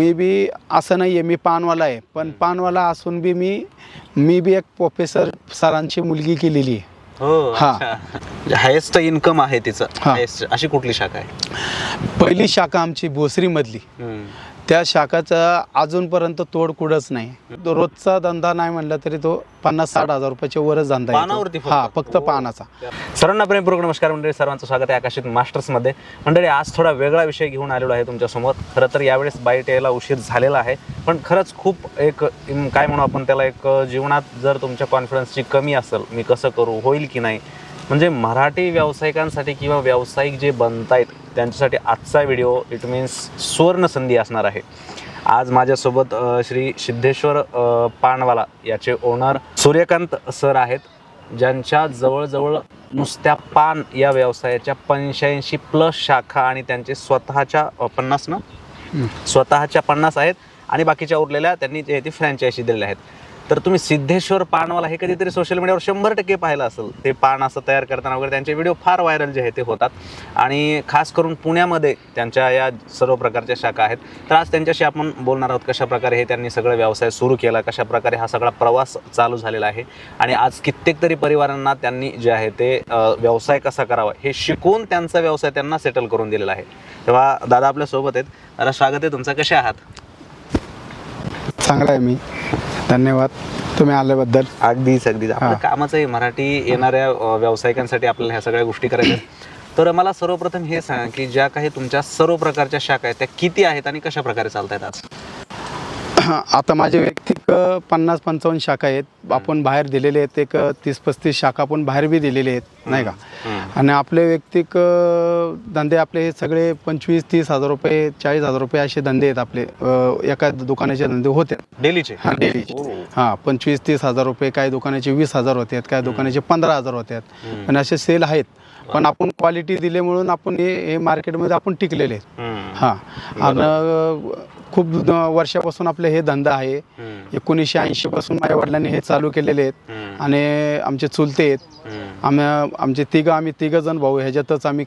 मी बी असं नाही आहे मी पानवाला आहे. पण पानवाला असून बी मी मी बी एक प्रोफेसर सरांची मुलगी केलेली आहे. हो हा. हायेस्ट इन्कम आहे तिचं. हा. अशी कुठली शाखा आहे? पहिली शाखा आमची भोसरीमधली. हम्म. त्या शाखाचा अजूनपर्यंत तोड कुडच नाही तो रोजचा धंदा नाही म्हणलं तरी तो पन्नास साठ हजार रुपयाच्या वरच धंदा पानावरती. फक्त? हा फक्त हो. पानाचा सर्वांना प्रेमपूर्वक नमस्कार मंडळी सर्वांचं स्वागत आहे आकाशित मास्टर्समध्ये मंडळी आज थोडा वेगळा विषय घेऊन आलेलो आहे तुमच्यासमोर खरं तर यावेळेस बाईट यायला उशीर झालेला आहे पण खरंच खूप एक इम, काय म्हणू आपण त्याला एक जीवनात जर तुमच्या कॉन्फिडन्सची कमी असेल मी कसं करू होईल की नाही म्हणजे मराठी व्यावसायिकांसाठी किंवा व्यावसायिक जे बनतायत त्यांच्यासाठी आजचा व्हिडिओ इट मीन्स सुवर्ण संधी असणार आहे. आज माझ्यासोबत श्री सिद्धेश्वर पानवाला याचे ओनर सूर्यकांत सर आहेत. ज्यांच्या जवळजवळ नुसत्या पान या व्यवसायाच्या पंच्याऐंशी प्लस शाखा आणि त्यांचे स्वतःच्या पन्नास ना. स्वतःच्या पन्नास आहेत. आणि बाकीच्या उरलेल्या त्यांनी ती फ्रँचायझी दिलेल्या आहेत. तर तुम्ही सिद्धेश्वर पानवाला हे कधीतरी सोशल मीडियावर शंभर टक्के पाहिलं असेल. ते पान असं तयार करताना वगैरे त्यांचे व्हिडिओ फार व्हायरल जे आहे ते होतात. आणि खास करून पुण्यामध्ये त्यांच्या या सर्व प्रकारच्या शाखा आहेत. तर आज त्यांच्याशी आपण बोलणार आहोत कशा प्रकारे हे त्यांनी सगळं व्यवसाय सुरू केला कशा प्रकारे हा सगळा प्रवास चालू झालेला आहे. आणि आज कित्येक तरी परिवारांना त्यांनी जे आहे ते व्यवसाय कसा करावा हे शिकून त्यांचा व्यवसाय त्यांना सेटल करून दिलेला आहे. तेव्हा दादा आपल्यासोबत आहेत. दादा स्वागत आहे तुमचं. कसे आहात? चांगला आहे मी. धन्यवाद. तुम्ही आल्याबद्दल. अगदीच अगदीच. आपलं. कामच आहे मराठी येणाऱ्या व्यावसायिकांसाठी आपल्याला ह्या सगळ्या गोष्टी करायच्या. तर मला सर्वप्रथम हे सांगा की ज्या काही तुमच्या सर्व प्रकारच्या शाखा आहेत त्या किती आहेत आणि कशा प्रकारे चालत आहेत आज आता माझे वैयक्तिक पन्नास पंचावन्न शाखा आहेत. आपण बाहेर दिलेले आहेत. एक तीस पस्तीस शाखा आपण बाहेर बी दिलेले आहेत. नाही का? आणि आपले वैयक्तिक धंदे आपले हे सगळे पंचवीस तीस हजार रुपये चाळीस हजार रुपये असे धंदे आहेत आपले. एका दुकानाचे धंदे होते. डेलीचे? हा डेलीचे. हां. पंचवीस तीस हजार रुपये काही दुकानाचे वीस हजार होतात काही दुकानाचे पंधरा हजार हम्म. आणि असे सेल आहेत. पण आपण क्वालिटी दिले म्हणून आपण हे हे मार्केटमध्ये आपण टिकलेले आहेत. हां. आणि खूप वर्षापासून आपले हे धंदा आहे. एकोणीसशे ऐंशीपासून माझ्या वडिलांनी हे चालू केलेले आहेत. आणि आमचे चुलते आहेत. आम्ही आमचे तिघं आम्ही तिघं जण भाऊ ह्याच्यातच आम्ही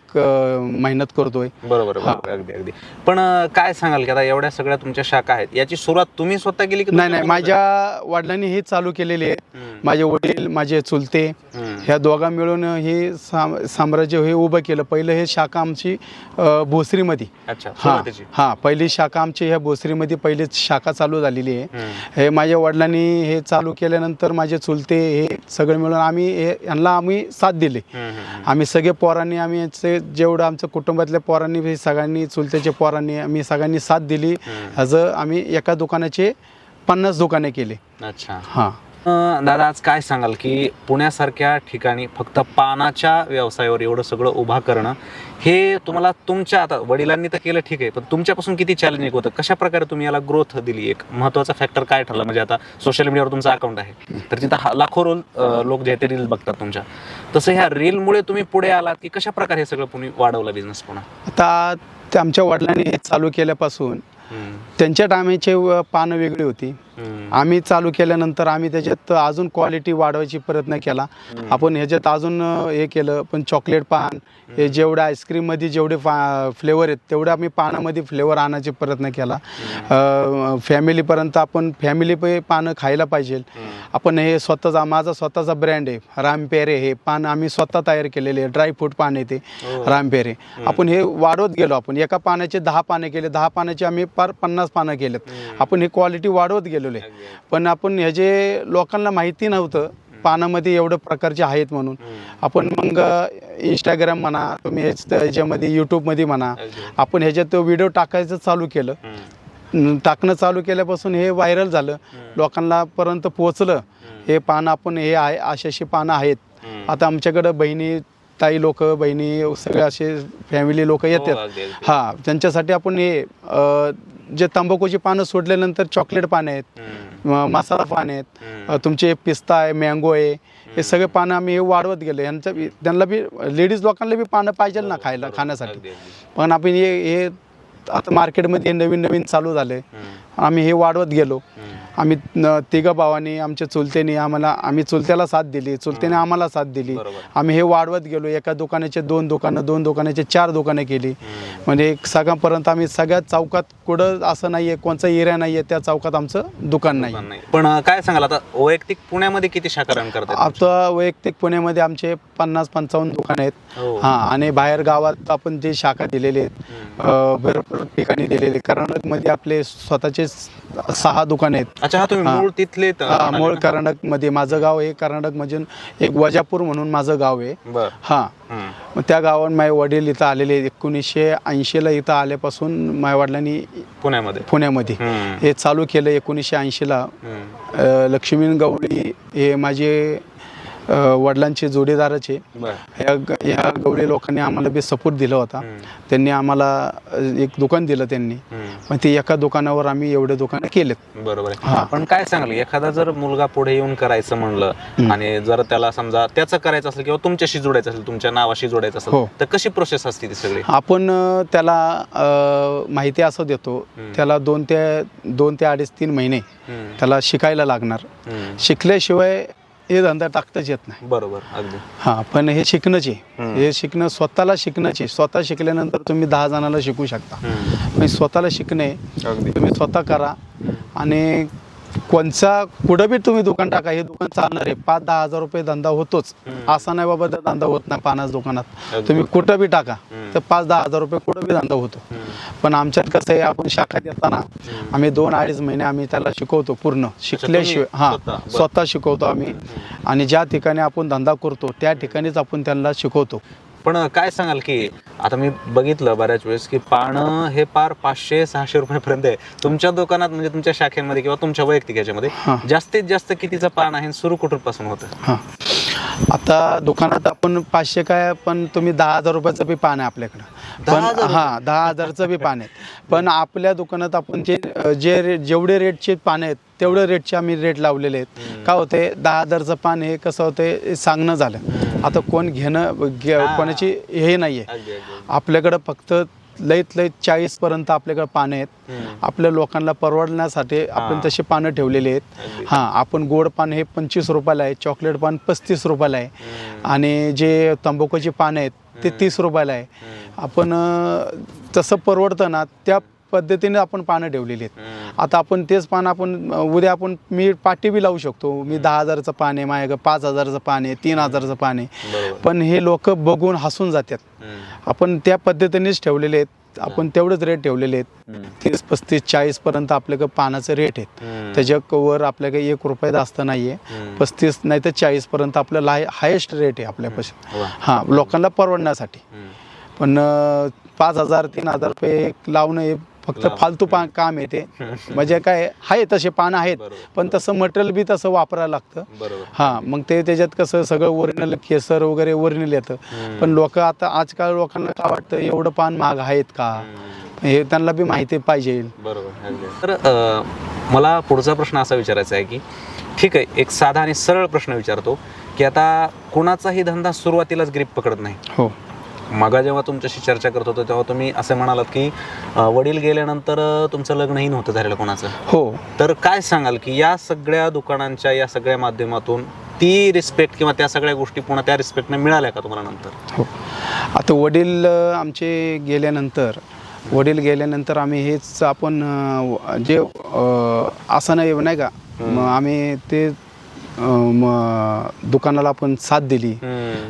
मेहनत करतोय. बरोबर बरोबर. अगदी अगदी. पण अ, काय सांगाल की आता एवढ्या सगळ्या तुमच्या शाखा आहेत याची सुरुवात तुम्ही स्वतः केली की नाही तुमच्या नाही. माझ्या वडिलांनी हे चालू केलेले आहे हम्म. माझे वडील माझे चुलते हम्म. ह्या दोघा मिळून हे साम साम्राज्य हे उभं केलं. पहिलं हे शाखा आमची अ, भोसरीमध्ये. अच्छा हां. सुरुवातीची. हां. पहिली शाखा आमची ह्या भोसरीमध्ये पहिली शाखा चालू झालेली आहे. हम्म. हे माझ्या वडिलांनी हे चालू केल्यानंतर माझे चुलते हे सगळे मिळून आम्ही हे यांना आम्ही साथ दिली. आम्ही सगळे पोरांनी आम्ही याचे जेवढं आमचं कुटुंबातल्या पोरांनी सगळ्यांनी चुलत्याच्या पोरांनी आम्ही सगळ्यांनी साथ दिली. ह्याचं आम्ही एका दुकानाचे पन्नास दुकाने केले. अच्छा. हां. दादा आज काय सांगाल की पुण्यासारख्या ठिकाणी फक्त पानाच्या व्यवसायावर एवढं सगळं उभा करणं हे तुम्हाला तुमच्या आता वडिलांनी तर केलं ठीक आहे पण तुमच्यापासून किती चॅलेंजिंग होतं? कशा प्रकारे तुम्ही याला ग्रोथ दिली? एक महत्त्वाचा फॅक्टर काय ठरला? म्हणजे आता सोशल मीडियावर तुमचं अकाउंट आहे. तर तिथं लाखो रोल लोक जे ते रील बघतात तुमच्या. तसं ह्या रीलमुळे तुम्ही पुढे आलात की कशा प्रकारे हे सगळं तुम्ही वाढवलं बिझनेस पुन्हा? आता ते आमच्या वडिलांनी चालू केल्यापासून त्यांच्या टायमाचे पानं वेगळी होती. आम्ही चालू केल्यानंतर आम्ही त्याच्यात अजून क्वालिटी वाढवायची प्रयत्न केला. आपण ह्याच्यात अजून हे केलं पण चॉकलेट पान हे जेवढे आईस्क्रीममध्ये जेवढे फ्लेवर आहेत तेवढे आम्ही पानामध्ये फ्लेवर आणायचे प्रयत्न केला. फॅमिलीपर्यंत आपण फॅमिली पे पानं खायला पाहिजे. आपण हे स्वतःचा माझा स्वतःचा ब्रँड आहे रामपेरे हे पान आम्ही स्वतः तयार केलेले आहे. ड्रायफ्रूट पान आहे ते हो. रामपेरे आपण हे वाढवत गेलो आपण एका पाण्याचे दहा पाने केले दहा पाण्याचे आम्ही पार पन्नास पानं केलेत. आपण ही क्वालिटी वाढवत गेलेलो आहे. पण आपण ह्याचे लोकांना माहिती नव्हतं पानामध्ये एवढं प्रकारचे आहेत म्हणून. आपण मग इंस्टाग्राम म्हणा तुम्ही ह्याच- ह्याच्यामध्ये यूट्यूबमध्ये म्हणा. आपण ह्याच्यात व्हिडिओ टाकायचं चालू केलं टाकणं चालू केल्यापासून हे व्हायरल झालं लोकांना पर्यंत पोहोचलं हे पानं आपण हे आहे अशी अशी पानं आहेत. आता आमच्याकडं बहिणी ताई लोक बहिणी सगळे असे फॅमिली लोक हो, येतात. हा त्यांच्यासाठी आपण हे जे तंबाखूची पानं सोडल्यानंतर चॉकलेट पानं आहेत मसाला पान आहेत तुमचे पिस्ता आहे मँगो आहे हे सगळे पानं आम्ही वाढवत गेलो. यांचं त्यांना बी लेडीज लोकांना बी पानं पाहिजे ना खायला खाण्यासाठी. पण आपण हे हे आता मार्केटमध्ये नवीन नवीन चालू झाले आम्ही हे वाढवत गेलो. आम्ही तिघं भावांनी आमच्या चुलत्याने आम्हाला आम्ही चुलत्याला साथ दिली चुलत्याने आम्हाला साथ दिली. आम्ही हे वाढवत गेलो. एका दुकानाचे दोन दुकानं दोन दुकानाचे चार दुकानं केली. म्हणजे सगळ्यापर्यंत आम्ही सगळ्यात चौकात कुठं असं नाही आहे कोणचा एरिया नाही आहे त्या चौकात आमचं दुकान नाही पण काय सांगाल आता? वैयक्तिक पुण्यामध्ये किती शाखा रन करतात? आता वैयक्तिक पुण्यामध्ये आमचे पन्नास पंचावन्न दुकान आहेत. हो. हां आणि बाहेर गावात आपण जे शाखा दिलेले आहेत भरपूर ठिकाणी दिलेले कर्नाटकमध्ये आपले स्वतःचे स- सहा दुकान आहेत अच्छा हा तुम्ही हा. मूळ तिथले हा, मूळ ना? कर्नाटकमध्ये माझं गाव आहे कर्नाटकमधून एक वजापूर म्हणून माझं गाव आहे बर हां हम्म. मग त्या गावात माझे वडील इथं आलेले एकोणीसशे ऐंशीला इथं आल्यापासून माझ्या वडिलांनी पुण्यामध्ये पुण्यामध्ये हम्म. हे चालू केलं एकोणीसशे ऐंशीला हम्म. लक्ष्मी गवळी हे माझे वडिलांचे जोडीदाराचे ग- ह्या गवळी लोकांनी आम्हाला बी सपोर्ट दिला होता. त्यांनी आम्हाला एक दुकान दिलं त्यांनी. मग ते एका दुकानावर आम्ही एवढे दुकानं केलेत बरोबर आहे. पण काय सांगाल एखादा जर मुलगा पुढे येऊन करायचं म्हणलं आणि जर त्याला समजा त्याचं करायचं असेल किंवा तुमच्याशी जोडायचं असेल तुमच्या नावाशी जोडायचं असेल हो. तर कशी प्रोसेस असते ती सगळी आपण त्याला माहिती असं देतो त्याला दोन ते दोन ते अडीच तीन महिने. त्याला शिकायला लागणार. शिकल्याशिवाय हे धंदा टाकताच येत नाही. बरोबर अगदी. हां पण हे हम्म. हे शिकणं स्वतःला शिकणंच आहे. स्वतः शिकल्यानंतर तुम्ही दहा जणांना शिकू शकता. स्वतःला शिकणे तुम्ही स्वतः करा आणि कोणचा कुठं बी तुम्ही दुकान टाका हे दुकान चालणार आहे. पाच दहा हजार रुपये धंदा होतोच. असा नाही बाबा धंदा होत नाही पानाच दुकानात. तुम्ही कुठं बी टाका. तर पाच दहा हजार रुपये कुठं बी धंदा होतो. पण आमच्यात कसं आहे आपण शाखा देताना आम्ही दोन अडीच महिने आम्ही त्याला शिकवतो पूर्ण. शिकल्याशिवाय हां. स्वतः शिकवतो आम्ही. आणि ज्या ठिकाणी आपण धंदा करतो त्या ठिकाणीच आपण त्यांना शिकवतो. पण काय सांगाल की आता मी बघितलं बऱ्याच वेळेस की पानं हे पार पाचशे सहाशे रुपयापर्यंत आहे. तुमच्या दुकानात म्हणजे तुमच्या शाखेमध्ये किंवा तुमच्या वैयक्तिक याच्यामध्ये. जास्तीत जास्त कितीचं पान आहे सुरू कुठून पासून होतं आता दुकानात आपण पाचशे काय पण तुम्ही दहा हजार रुपयाचं बी पान आहे आपल्याकडं. दहा पण हजार हां दहा हजारचं बी पान आहे पण आपल्या दुकानात आपण जे जे रे जेवढे रेटचे पान आहेत तेवढे रेटचे आम्ही रेट लावलेले आहेत. का होते दहा हजारचं पान हे कसं होते सांगणं झालं. आता कोण घेणं घे हां. कोणाची हे नाही आहे अगदी अगदी. आपल्याकडं फक्त लईत लईत चाळीसपर्यंत आपल्याकडे पानं आहेत. आपल्या लोकांना परवडण्यासाठी आपण. तशी पानं ठेवलेली आहेत. हां आपण गोड पान हे पंचवीस रुपयाला आहे चॉकलेट पान पस्तीस रुपयाला आहे. आणि जे तंबाखूची पानं आहेत ते तीस रुपयाला आहे. आपण तसं परवडतं ना त्या पद्धतीने आपण पानं ठेवलेली आहेत. आता आपण तेच पान आपण उद्या आपण मी पाटी बी लावू शकतो. मी दहा हजाराचं पान आहे माझ्याकडे पाच हजाराचं पान आहे तीन हजाराचं पान आहे. पण हे लोक बघून हसून जातात. आपण त्या पद्धतीनेच ठेवलेले आहेत. आपण तेवढेच रेट ठेवलेले आहेत. तीस पस्तीस चाळीस पर्यंत आपल्याकडे पानाचे रेट आहेत. हम्म. त्याच्या वर आपल्याकडे एक रुपये जास्त नाही आहे हम्म. पस्तीस नाही तर चाळीस पर्यंत आपल्याला हाय हायेस्ट रेट आहे आपल्यापासून. हां लोकांना परवडण्यासाठी. पण पाच हजार तीन हजार रुपये लावणं हे फक्त. फालतू पा काम आहे ते म्हणजे काय आहे तसे पानं आहेत. पण तसं मटेरियल बी तसं वापरायला लागतं हां मग ते त्याच्यात कसं सगळं ओरिजिनल केसर वगैरे ओरिजिनल येतं. पण लोक आता आजकाल लोकांना काय वाटतं एवढं पान महाग आहेत का. हे त्यांना बी माहिती पाहिजे बरोबर. तर मला पुढचा प्रश्न असा विचारायचा आहे की ठीक आहे एक साधा आणि सरळ प्रश्न विचारतो की आता कोणाचाही धंदा सुरुवातीलाच ग्रीप पकडत नाही हो मगा जेव्हा तुमच्याशी चर्चा करत होतो तेव्हा तुम्ही असं म्हणालात की वडील गेल्यानंतर तुमचं लग्नही नव्हतं झालेलं कोणाचं? हो. तर काय सांगाल की या सगळ्या दुकानांच्या या सगळ्या माध्यमातून ती रिस्पेक्ट किंवा त्या सगळ्या गोष्टी पुन्हा त्या रिस्पेक्टने मिळाल्या का तुम्हाला नंतर? हो. आता वडील आमचे गेल्यानंतर वडील गेल्यानंतर आम्ही हेच आपण जे असं नाही नाही का? मग आम्ही ते दुकानाला आपण साथ दिली.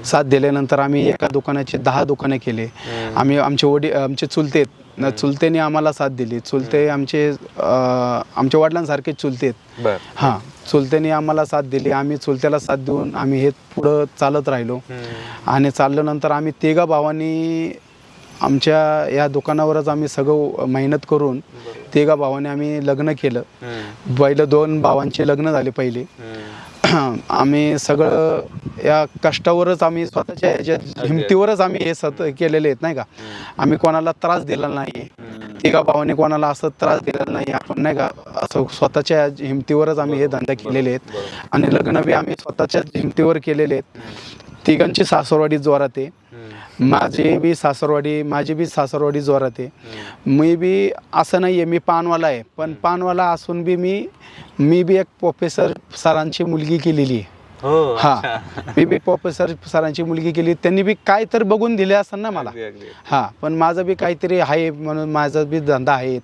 साथ दिल्यानंतर आम्ही एका दुकानाचे दहा दुकानं केले. आम्ही आमचे वडील आमचे चुलते चुलतेने आम्हाला साथ दिली. चुलते आमचे आमच्या वडिलांसारखेच चुलते हां चुलत्याने आम्हाला साथ दिली. आम्ही चुलत्याला साथ देऊन आम्ही हे पुढं चालत राहिलो. आणि चालल्यानंतर आम्ही तिघा भावांनी आमच्या या दुकानावरच आम्ही सगळं मेहनत करून तिघा भावाने आम्ही लग्न केलं. पहिलं दोन भावांचे लग्न झाले पहिले. आम्ही सगळं या कष्टावरच आम्ही स्वतःच्या ह्याच्या हिमतीवरच आम्ही हे सत केलेले आहेत नाही का? आम्ही कोणाला त्रास दिला नाही तिघा भावाने कोणाला असं त्रास दिलेला नाही. आपण नाही का असं स्वतःच्या हिमतीवरच आम्ही हे धंदा केलेले आहेत. आणि लग्न बी आम्ही स्वतःच्या हिमतीवर केलेले आहेत. तिघांची सासरवाडी जोरात आहे. माझी बी सासरवाडी माझी बी सासरवाडी जोरात आहे. मी बी असं नाही आहे मी पानवाला आहे. पण पानवाला असून बी मी मी बी एक प्रोफेसर सरांची मुलगी केलेली आहे. हो हा. मी बी प्रोफेसर सरांची मुलगी केली. त्यांनी बी काय तर बघून दिले असं ना मला. हा पण माझं बी काहीतरी आहे म्हणून माझा बी धंदा आहे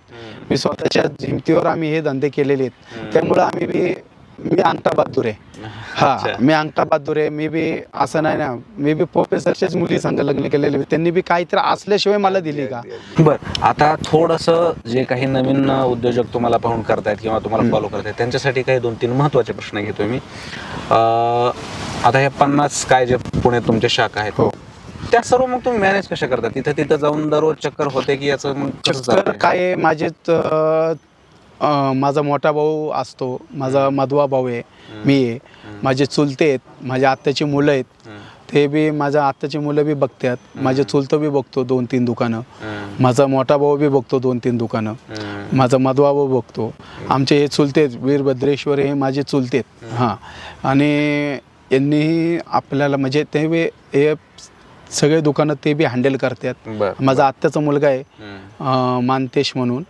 मी स्वतःच्या हिमतीवर आम्ही हे धंदे केलेले आहेत. त्यामुळं आम्ही बी मी अंगठा बहादूर आहे. हा अच्छा. मी अंगठा बहादूर आहे मी बी असं नाही ना मी बी प्रोफेसरच्याच मुली संग लग्न केलेले. त्यांनी बी काहीतरी असल्याशिवाय मला दिली का बर आता थोडस जे काही नवीन उद्योजक तुम्हाला पाहून करतायत किंवा तुम्हाला फॉलो करतायत त्यांच्यासाठी काही दोन तीन महत्त्वाचे प्रश्न घेतोय मी अं, आता हे पन्नास काय जे पुण्यात तुमचे शाखा आहेत हो. त्या सर्व मग तुम्ही मॅनेज कशा करता तिथं तिथं जाऊन दररोज चक्कर होते की याचं मग चालतंय? काय आहे, माझेच अं, माझा मोठा भाऊ असतो. माझा मधवा भाऊ आहे. मी आहे. माझे चुलते आहेत. माझ्या आत्याची मुलं आहेत. ते बी माझ्या आत्याची मुलं बी बघतात. माझे चुलतं बी बघतो दोन तीन दुकानं. माझा मोठा भाऊ बी बघतो दोन तीन दुकानं. माझा मधवा भाऊ बघतो. आमचे हे चुलते आहेत, वीरभद्रेश्वर हे माझे चुलते आहेत. हां. आणि यांनीही आपल्याला म्हणजे ते बी हे सगळे दुकानं ते बी हँडल करतात माझा आत्याचा मुलगा आहे मानतेश म्हणून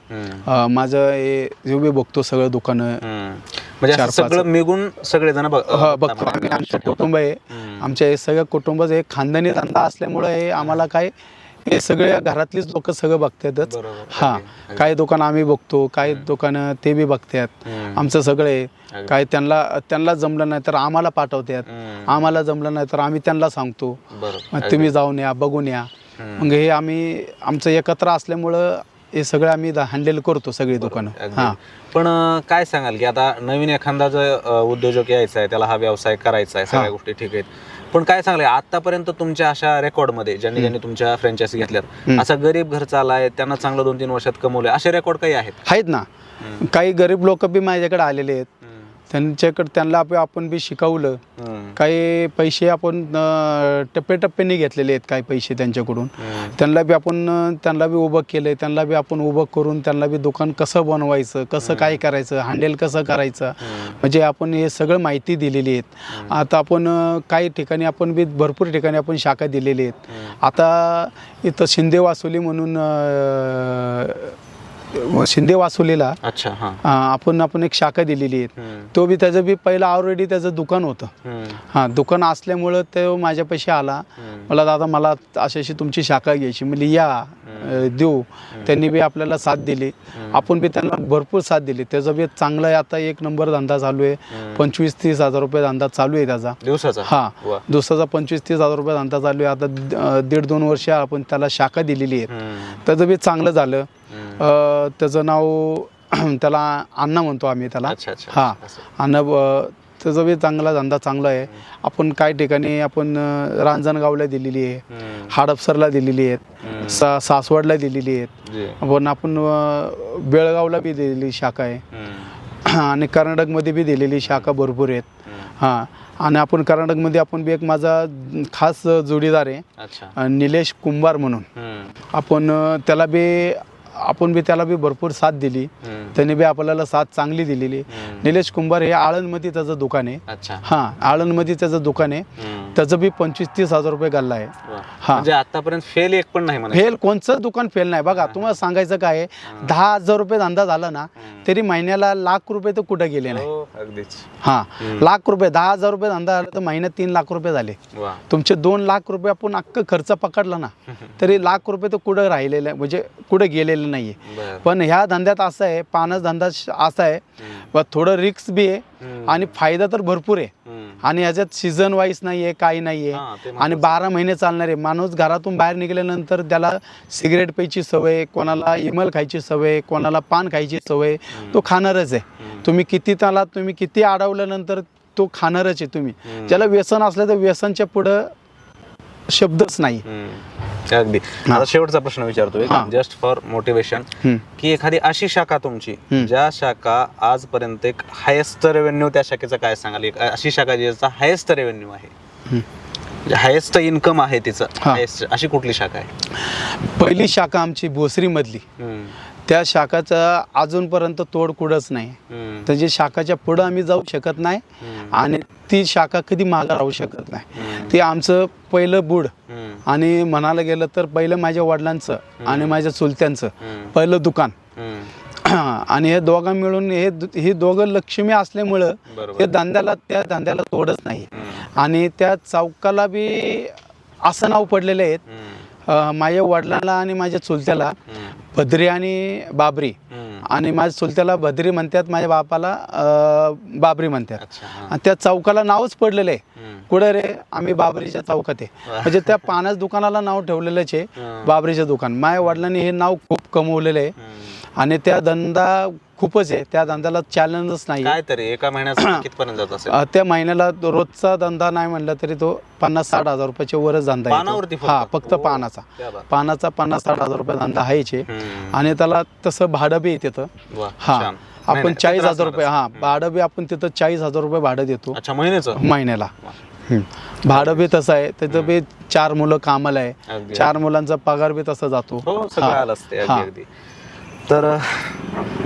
माझं हे जो बी बघतो सगळं दुकानं. म्हणजे. सगळं मिळून सगळे जण हा बघतो आम्ही आमचं कुटुंब आहे. आमच्या हे सगळं कुटुंब हे खानदानी धंदा असल्यामुळं हे आम्हाला काय हे सगळे घरातलीच लोक सगळं बघतातच. हां. काही दुकान आम्ही बघतो काही दुकानं ते बी बघतात. आमचं सगळं. काय त्यांना त्यांना जमलं नाही तर आम्हाला पाठवतात. आम्हाला जमलं नाही तर आम्ही त्यांना सांगतो मग तुम्ही जाऊन या बघून या. मग हे आम्ही आमचं एकत्र असल्यामुळं हे सगळं आम्ही हँडल करतो सगळी दुकानं. हां पण काय सांगाल की आता नवीन एखादा अं, उद्योजक यायचा आहे त्याला हा व्यवसाय करायचा आहे सगळ्या. गोष्टी ठीक आहेत पण काय सांगले आतापर्यंत तुमच्या अशा रेकॉर्डमध्ये ज्यांनी ज्यांनी तुमच्या फ्रँचायसी घेतल्यात. असा गरीब घरचा आलाय त्यांना चांगलं दोन तीन वर्षात कमवले असे रेकॉर्ड काही आहेत आहेत ना. काही गरीब लोक बी माझ्याकडे आलेले आहेत. त्यांच्याकडे त्यांना आप- आपण बी शिकवलं हम्म. काही पैसे आपण अं, टप्प्याटप्प्याने घेतलेले आहेत काही पैसे त्यांच्याकडून हम्म. त्यांना बी आपण अं, त्यांना बी उभं केलं त्यांना बी आपण उभं करून त्यांना बी दुकान कसं बनवायचं कसं काय करायचं हँडल कसं करायचं. म्हणजे आपण हे सगळं माहिती दिलेली आहेत आता आपण अं, काही ठिकाणी आपण बी भरपूर ठिकाणी आपण शाखा दिलेली आहेत. आता इथं शिंदे वासुली म्हणून अं, शिंदे वासुलीला अच्छा हा. आपण आपण एक शाखा दिलेली आहे. हम्म. तो बी त्याचं बी पहिलं ऑलरेडी त्याचं दुकान होतं. हम्म. हां दुकान असल्यामुळं तो माझ्यापाशी आला. हम्म. मला दादा मला अशी अशी तुमची शाखा घ्यायची. म्हणजे या अं, देऊ. त्यांनी बी आपल्याला साथ दिली. आपण बी त्यांना भरपूर साथ दिली. त्याचा बी चांगला आहे. आता एक नंबर धंदा चालू आहे. पंचवीस तीस हजार रुपये धंदा चालू आहे त्याचा. दिवसाचा? हा. दुसऱ्याचा पंचवीस तीस हजार रुपये धंदा चालू आहे. आता द- अं, दीड दोन वर्ष आपण त्याला शाखा दिलेली आहे. हम्म. त्याचं बी चांगलं झालं. अं, त्याचं नाव त्याला अण्णा म्हणतो आम्ही त्याला अच्छा अच्छा हा. अण्णा त्याचा बी चांगला धंदा चांगला आहे आपण काही ठिकाणी आपण अं, रांजणगावला दिलेली आहे हम्म. हाडपसरला दिलेली आहेत. सा सासवडला दिलेली आहेत जी. पण आपण अं, बेळगावला बी दिलेली शाखा आहे हम्म. आणि कर्नाटकमध्ये बी दिलेली शाखा भरपूर आहेत हम्म. हां आणि आपण कर्नाटकमध्ये आपण बी एक माझा खास जोडीदार आहे अच्छा अं, निलेश कुंभार म्हणून हम्म. आपण अं, त्याला बी आपण बी त्याला बी भरपूर साथ दिली. त्याने बी आपल्याला साथ चांगली दिलेली. निलेश कुंभार हे आळंदमध्ये त्याचं दुकान आहे. हां आळंदमध्ये त्याचं दुकान आहे. त्याचं बी पंचवीस तीस हजार रुपये गल्ला आहे. हा. म्हणजे आतापर्यंत फेल एक पण नाही फेल कोणचं दुकान फेल नाही. बघा तुम्हाला सांगायचं काय दहा हजार रुपये धंदा झाला ना तरी महिन्याला लाख रुपये तर कुठं गेले नाही. हो अगदीच. हां. लाख रुपये दहा हजार रुपये धंदा झाला तर महिन्यात तीन लाख रुपये झाले. तुमचे दोन लाख रुपये आपण अख्खं खर्च पकडला ना तरी लाख रुपये तर कुठं राहिलेलं म्हणजे कुठं गेलेलं नाही आहे पण ह्या धंद्यात असं आहे पानस धंदा असा आहे व थोडं रिक्स बी आहे. आणि फायदा तर भरपूर आहे. आणि ह्याच्यात सीझन वाईज नाही आहे काही नाही आहे आणि बारा महिने चालणार आहे माणूस घरातून बाहेर निघाल्यानंतर त्याला सिगरेट प्यायची सवय कोणाला इमल खायची सवय कोणाला पान खायची सवय तो खाणारच आहे. तुम्ही किती त्याला तुम्ही किती अडवल्यानंतर तो खाणारच आहे तुम्ही. ज्याला व्यसन असलं तर व्यसनच्या पुढं शब्दच नाही. अगदी आता शेवटचा प्रश्न विचारतोय. Just for motivation. की एखादी अशी शाखा तुमची. ज्या शाखा आजपर्यंत एक हायेस्ट रेव्हेन्यू त्या शाखेचा काय सांगाल एक अशी शाखा ज्याचा हायेस्ट रेव्हेन्यू आहे. हायेस्ट इन्कम आहे तिचं हा. highest. अशी कुठली शाखा आहे पहिली शाखा आमची भोसरीमधली हम्म. त्या शाखाचा अजूनपर्यंत तोड कुठंच नाही. त्याची शाखाच्या पुढं आम्ही जाऊ शकत नाही. आणि ती शाखा कधी मागं राहू शकत नाही. ते आमचं पहिलं बुड. आणि म्हणायला गेलं तर पहिलं माझ्या वडिलांचं आणि माझ्या चुलत्यांचं. पहिलं दुकान. आणि हे दोघं मिळून हे ही दोघं लक्ष्मी असल्यामुळं. हे धंद्याला त्या धंद्याला तोडच नाही. आणि त्या चौकाला बी असं नाव पडलेले आहेत माझ्या वडिलांना आणि माझ्या चुलत्याला. भद्री आणि बाबरी. आणि माझ्या चुलत्याला भद्री म्हणतात माझ्या बापाला बाबरी म्हणतात. आणि त्या चौकाला नावच पडलेलं आहे. कुठे रे आम्ही बाबरीच्या चौकात आहे. म्हणजे त्या पाण्याच दुकानाला नाव ठेवलेलंच आहे. बाबरीचं दुकान माझ्या वडिलांनी हे नाव खूप कमवलेलं आहे. आणि त्या धंदा खूपच आहे त्या धंद्याला चॅलेंजच नाही काय तरी एका महिन्याचा कितपर्यंत जात असेल अं, त्या महिन्याला रोजचा धंदा नाही म्हणलं तरी तो पन्नास साठ हजार रुपयाच्या वरच धंदा पानावरती येतो फक्त? हा फक्त ओ, पानाचा बात. पानाचा पन्नास साठ हजार रुपये धंदा आहेच आहे हम्म. आणि त्याला तसं भाडं बी येते वा, हा छान. नाही, आपण नाही, चाळीस हजार रुपये हा. भाडं बी आपण तिथं चाळीस हजार रुपये भाडं देतो अच्छा महिन्याचं महिन्याला वा. भाडं बी तसं आहे त्याचं बी चार मुलं कामाला आहे अगदी. चार मुलांचा पगार बी तसा जातो हो सगळं हा. आलं असते हा. अगदी अगदी तर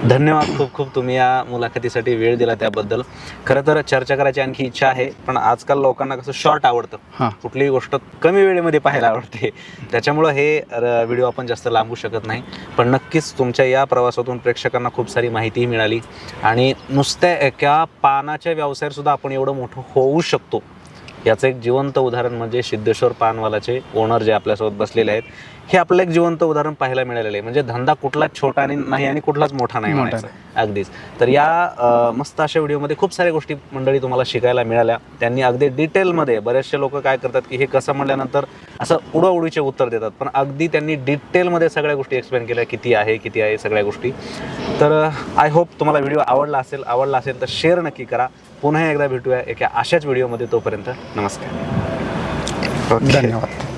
धन्यवाद खूप खूप तुम्ही या मुलाखतीसाठी वेळ दिला त्याबद्दल. खरं तर चर्चा करायची आणखी इच्छा आहे पण आजकाल लोकांना कसं शॉर्ट आवडतं. हा. कुठलीही गोष्ट कमी वेळेमध्ये पाहायला आवडते. त्याच्यामुळं हे व्हिडिओ आपण जास्त लांबू शकत नाही. पण नक्कीच तुमच्या या प्रवासातून प्रेक्षकांना खूप सारी माहितीही मिळाली. आणि नुसत्या एका पानाच्या व्यवसायात सुद्धा आपण एवढं मोठं होऊ शकतो. याचं एक जिवंत उदाहरण म्हणजे सिद्धेश्वर पानवालाचे ओनर जे आपल्यासोबत बसलेले आहेत. हे आपलं एक जिवंत उदाहरण पाहायला मिळालेलं आहे. म्हणजे धंदा कुठलाच छोटा आणि नाही आणि कुठलाच मोठा नाही म्हणायचा. अगदीच. तर या अ, मस्त अशा व्हिडिओमध्ये खूप साऱ्या गोष्टी मंडळी तुम्हाला शिकायला मिळाल्या. त्यांनी अगदी डिटेलमध्ये बरेचसे लोक काय करतात की हे कसं म्हणल्यानंतर असं उडवाउडीचे उत्तर देतात. पण अगदी त्यांनी डिटेलमध्ये सगळ्या गोष्टी एक्सप्लेन केल्या किती आहे किती आहे सगळ्या गोष्टी. तर आय होप तुम्हाला व्हिडिओ आवडला असेल आवडला असेल तर शेअर नक्की करा. पुन्हा एकदा भेटूया एका अशाच व्हिडिओमध्ये तोपर्यंत. नमस्कार. Okay. धन्यवाद.